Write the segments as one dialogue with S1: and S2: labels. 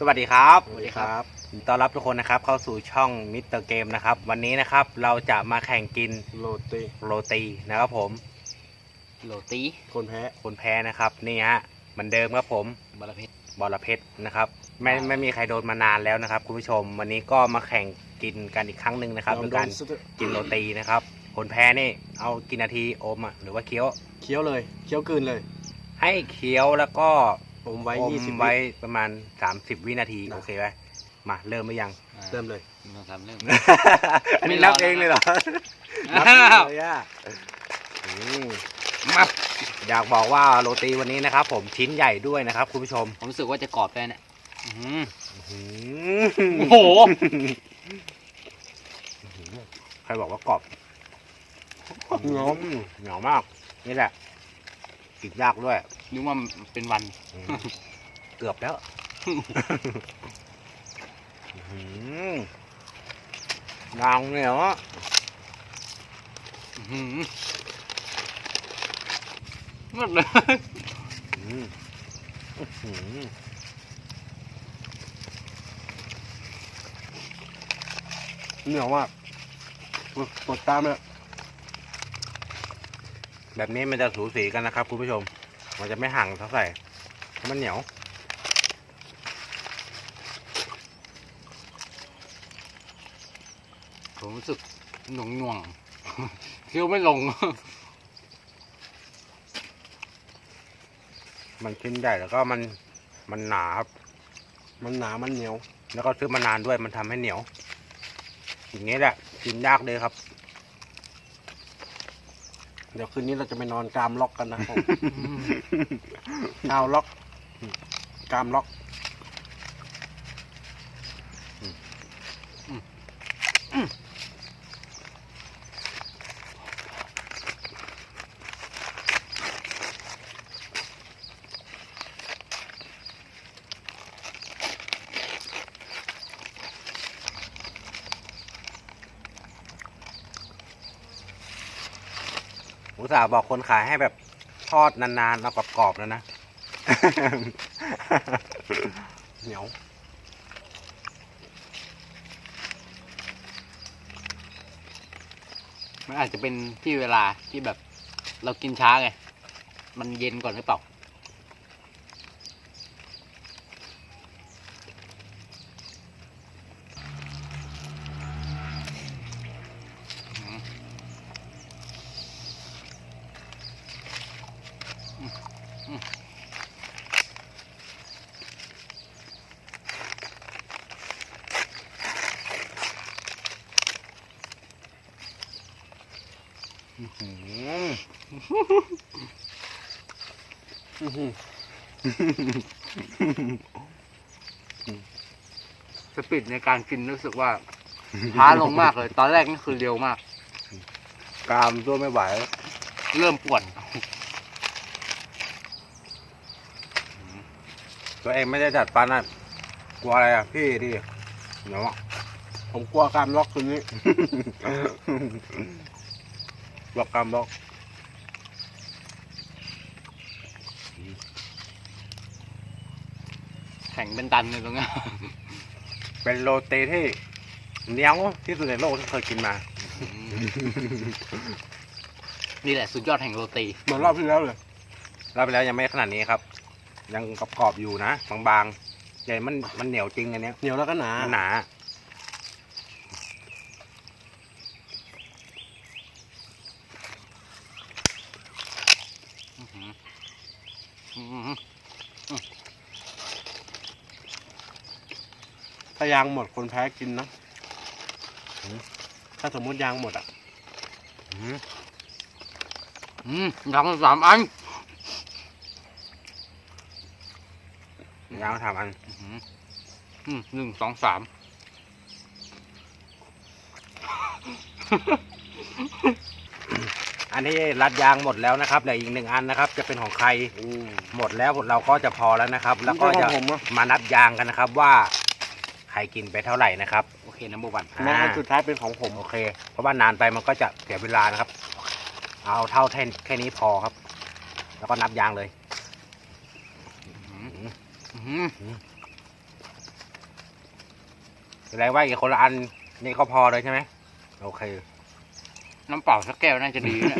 S1: สวัสดีครับ
S2: สวัสดีครับ
S1: ต้อนรับทุกคนนะครับเข้าสู่ช่องมิสเตอร์เกมนะครับ วันนี้นะครับเราจะมาแข่งกิน
S2: โรตี
S1: โรตีนะครับผม
S3: โรตี
S2: คนแพ้
S1: คนแพ้นะครับนี่ฮะเหมือนเดิมครับผม
S3: บาลเพชร
S1: บอระเพ็ดนะครับไม่ไม่มีใครโดนมานานแล้วนะครับ คุณผู้ชมวันนี้ก็มาแข่งกินกันอีกครั้งหนึ่งนะครับ
S2: ยอ
S1: โด
S2: ม
S1: ย
S2: โด
S1: การ
S2: นสุด
S1: กินโรตีนะครับคนแพ้นี่เอากินนาทีอมอะหรือว่าเคี้ยว
S2: เคี้ยวเลยเคี้ยวกลืนเลย
S1: ให้เคี้ยวแล้วก็
S2: ผมไว้
S1: อม
S2: ยี่สิบ
S1: ไว้
S2: วิ
S1: ประมาณ30วินาที
S2: นะ
S1: โอเคไหมมาเริ่มหรือยัง
S2: เริ่มเลย
S3: หนึ่งสองสามเริ่ม
S1: อันนี้นับเองเลยเหรอนับ
S3: อ้าว
S1: เลยอะอืม
S3: มา
S1: อยากบอกว่าโรตีวันนี้นะครับ ผมชิ้นใหญ่ด้วยนะครับ คุณผู้ชม
S3: ผมรู้สึกว่าจะกรอบเลยเนี่ยอื้อหือ
S1: อืม
S3: โอ้โห
S1: ใครบอกว่ากรอบ
S2: เหนียว
S1: อืมเหนียวมาก นี่แหละ กินยากด้วย
S3: นึกว่ามันเป็นวัน
S1: อืม เกือบแล้วอืมนางเหนียวอะ
S3: อื้อหือหมดเลย
S1: อืมอื้อหือ
S2: เหนียวมากปวดตามเลย
S1: แบบนี้มันจะสูสีกันนะครับคุณผู้ชม มันจะไม่ห่างเท่าไหร่เพราะมันเหนียว
S3: ผมรู้สึกหน่วงหน่วงๆเคี้ยวไม่ลง
S1: มันชิ้นใหญ่แล้วก็มันมันหนาครับ
S2: มันหนามันเหนียว
S1: แล้วก็ซื้อมานานด้วยมันทำให้เหนียวอย่างนี้แหละกินยากเลยครับ
S2: เดี๋ยวคืนนี้เราจะไปนอนกรามล็อกกันนะครับผมกาวล็อกกรามล็อก
S1: อุตส่าห์บอกคนขายให้แบบทอดนานๆแล้วกรอบๆแล้วนะ
S2: เหนียว
S3: มันอาจจะเป็นที่เวลาที่แบบเรากินช้าไง มันเย็นก่อนหรือเปล่า สปีดในการกินรู้สึกว่าช้าลงมากเลย ตอนแรกนี่คือเร็วมาก
S1: กรามตัวไม่ไหว
S3: เริ่มปวด
S1: ตัวเองไม่ได้จัดฟันอะกลัวอะไรอะ พี่ดิเหนียวอะ
S2: ผมกลัวกรามล็อกคืนนี้
S1: ล็อกกรามล็อก
S3: แข่งเป็นตันเลยตรงเนี้ย
S1: เป็นโรตีที่เหนียวที่สุดในโลกที่เคยกินมา
S3: นี่แหละสุดยอดแห่งโรตี
S2: เหมือนรอบที่แล้วเลย
S1: รับไปแล้วยังไม่ขนาดนี้ครับ ยังกรอบๆอยู่นะบางๆใหญ่มันมันเหนียวจริงอันเนี้ย
S2: เหนียวแล้วก็หนา
S1: มันหนา
S3: อื้อหืออื้อหือ
S2: ถ้ายางหมดคนแพ้กินนะถ้าสมมติยางหมดอะ
S1: อืม
S3: อืมยังสามอัน
S1: ยาวทำอัน
S3: อื้อหืออืมหนึ่งสองสาม
S1: อันนี้รัดยางหมดแล้วนะครับเหลืออีกหนึ่งอันนะครับ จะเป็นของใครหมดแล้วเราก็จะพอแล้วนะครับ แล้วก็จะ
S2: ของผมอะ
S1: มานับยางกันนะครับว่าใครกินไปเท่าไหร่นะครับ
S3: โอเคนัมเบอร์วัน
S2: แม้อันสุดท้ายเป็นของผม
S1: โอเค เพราะว่านานไปมันก็จะเสียเวลานะครับ เอาเท่าแค่แค่นี้พอครับ แล้วก็นับยางเลย
S3: อื้อหือ
S1: แสดงว่าอีกคนละอันนี่ก็พอเลยใช่ไหมโอเค
S3: น้ำเปล่าสักแก้วน่าจะดีเนี่ย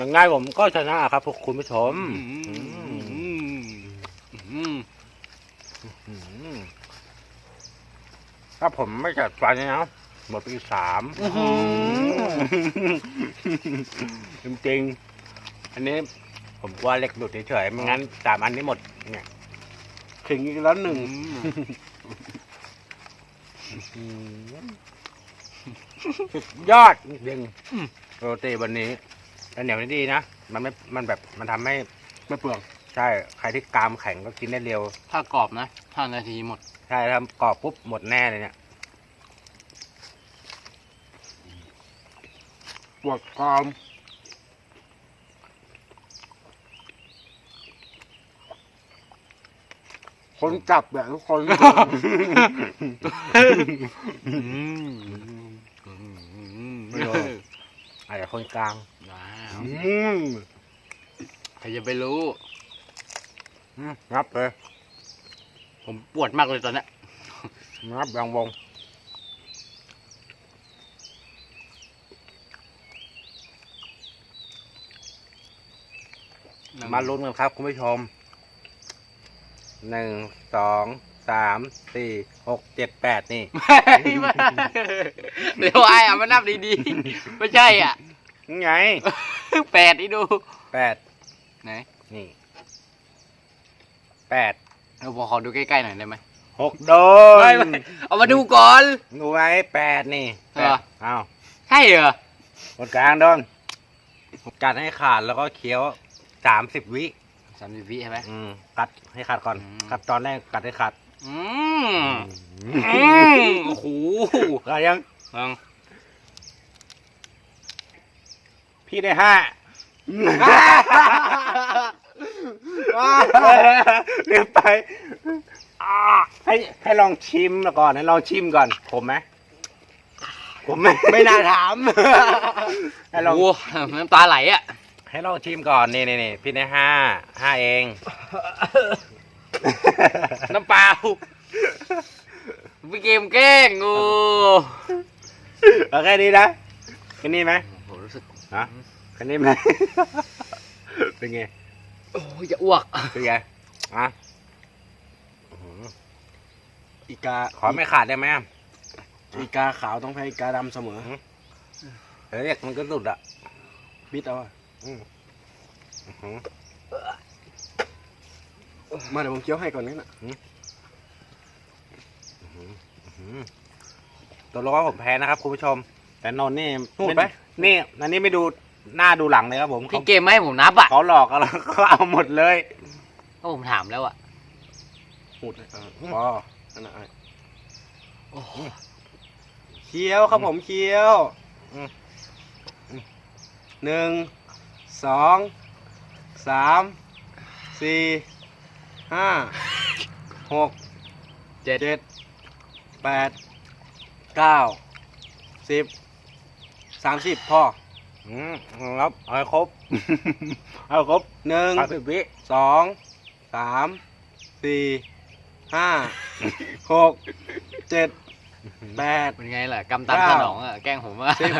S1: ยังไงผมก็ชนะครับพวกคุณผู้ชม
S3: อืมอืม
S1: อืมถ้าผมไม่จัดฟันเนี่ยนะหมดไปอีกสาม
S3: อื้อหือ
S1: จริงๆอันนี้ผมกลัวเล็กหลุดเฉยๆไม่งั้นสามอันนี้หมด เนี่ย
S2: ถึงอีกแล้วหนึ่ง
S1: สุดยอดจริงโรตีวันนี้แล้วเหนียวนี่ดีนะ มันไม่ มันแบบมันทำให้
S2: ไม่เปลือง
S1: ใช่ ใครที่กรามแข็งก็กินได้เร็ว
S3: ถ้ากรอบนะห้านาทีหมด
S1: ใช่ถ้ากรอบปุ๊บหมดแน่เลยเนี่ย
S2: ปวดกราม คนจับแบบทุกคน
S1: ไม่โดนอาจจะคนกลาง
S3: ว้าว
S2: อืม
S3: ใครจะไปรู้
S1: งับเลย
S3: ผมปวดมากเลยตอนเนี้ย
S1: งับยางวงมาลุ้นกันครับคุณผู้ชม หนึ่งสองสามสี่หกเจ็ดแปดนี่
S3: เดี๋ยวไอ้อะมานับดีๆ ไม่ใช่อะ
S1: นี่ไง
S3: แปดนี่ดู
S1: แปด
S3: ไหน
S1: นี่แปด
S3: เราพอขอดูใกล้ๆหน่อยได้ไหม
S1: หกโดน
S3: ไม่ไม่เอามาดูก่อน
S1: ดูไว้แปดนี่แป
S3: เหรอ
S1: ดอ้าว
S3: ใช่เหรอ
S1: หมดกลางโดนกัดให้ขาดแล้วก็เคี้ยวสามสิบวิ
S3: สามสิบวิใช่ไหม
S1: อืมกัดให้ขาดก่อน
S3: อืม
S1: กัดตอนแรกกัดให้ขาด
S3: อืมอืมโอ้โห
S1: กัดยัง
S3: ลอง
S1: พี่ได้ห้าลืมไปอ่าให้ให้ลองชิมก่อน ให้ลองชิมก่อน ผมไหมผมไหม
S2: ไม่น่าถาม
S1: ให้ลอง
S3: โอ้โหน้ำตาไหลอะ
S1: ให้ลองชิมก่อนนี่นี่นี่พี่ได้ห้าห้าเอง
S3: น้ำเปล่าพี่เกมแกล้งโอ้
S1: โอเคดีนะแค่นี้ไหม
S3: โหรู้สึก
S1: ฮะแค่นี้ไหมเป็นไง
S3: โอ้ยจะอ้วก
S1: เป็นไงอะอื้อหือ
S2: อีกา
S1: ขอไม่ขาดได้ไหม
S2: อีกาขาวต้องแพ้อีกาดำเสมอ
S1: เฮ้ยมันก็สุดอะ
S2: บิดเอาอะ
S1: อื้อหือ
S2: มาเดี๋ยวผมเคี้ยวให้ก่อนนี่นะ
S1: อื้อหือตัวรู้ว่าผมแพ้นะครับคุณผู้ชม แต่นนท์นี่
S2: พูดไป
S1: นี่อันนี้ไม่ดูหน้าดูหลังเลยครับผม
S3: พี่เกมไม่ให้ผมนับอะ
S1: เขาหลอกกันแล้วเขาเอาหมดเลย
S3: ก็ผมถามแล้วอะ
S2: หูดเลยเออ
S1: อืม
S2: พออันนั้นไอ้
S3: โอ้โห
S2: เคี้ยวครับผมเคี้ยว
S1: อืม
S2: หนึ่ง สองสามสี่ห้าหก
S3: เจ็ด
S2: เจ็ดแปดเก้าสิบสามสิบพอ
S1: อืมครับเอาให้ครบ เอาให้ครบ
S2: หนึ่ง
S1: สามสิบวิ
S2: สองสามสี่ห้าหกเจ็ดแปด
S3: เป็นไงล่ะกำตามสนองอะแกล้งผมอะ
S2: สิบ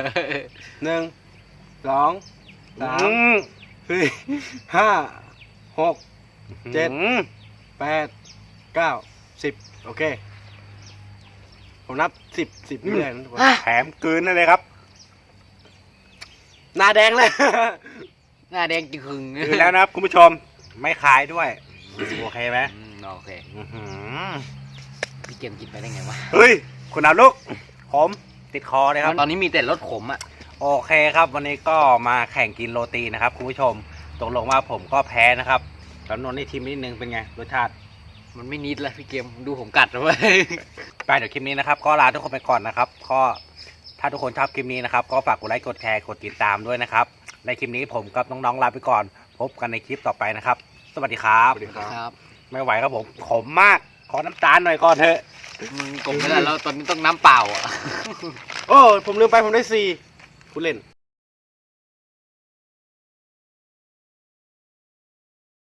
S2: หนึ่งสอง สาม
S1: อืม
S2: สี่ห้าหกเจ็ด
S1: อืม
S2: แปดเก้าสิบโอเค ผมนับสิบสิบนี่เลยนะทุกคน
S1: แถมกลืนนั่นเลยครับ
S2: หน้าแดงเลย
S3: หน้าแดงจึง
S1: กลืนแล้วนะครับ คุณผู้ชมไม่ขายด้วย โอเคไหม
S3: อืมโอเค
S1: อื้อหือ
S3: พี่เกมกินไปได้ไงวะ
S1: เฮ้ย คุณเอาลูกผมติดคอเลยครับ
S3: ตอนนี้มีแต่รสขมอะ
S1: โอเคครับวันนี้ก็มาแข่งกินโรตีนะครับคุณผู้ชมตกลงว่าผมก็แพ้นะครับจำนวนในทีมนิดนึงเป็นไงรสชาติ
S3: มันไม่นิดแล้วพี่เกมดูผมกัดแล้วเว้ย
S1: ไปเดี๋ยวคลิปนี้นะครับ ก็ลาทุกคนไปก่อนนะครับ ก็ถ้าทุกคนชอบคลิปนี้นะครับ ก็ฝากกดไลค์กดแชร์กดติดตามด้วยนะครับ ในคลิปนี้ผมกับน้องๆลาไปก่อน พบกันในคลิปต่อไปนะครับ สวัสดีครับ
S2: สวัสดีครับ
S3: ครับ
S1: ไม่ไหวครับผมขมมากขอน้ำตาลหน่อยก่อนเถอะ
S3: มันกลมไม่ได้แล้วตอนนี้ต้องน้ำเปล่าอะ
S2: โอ้ผมลืมไปผมได้สี่ ผู้เล่น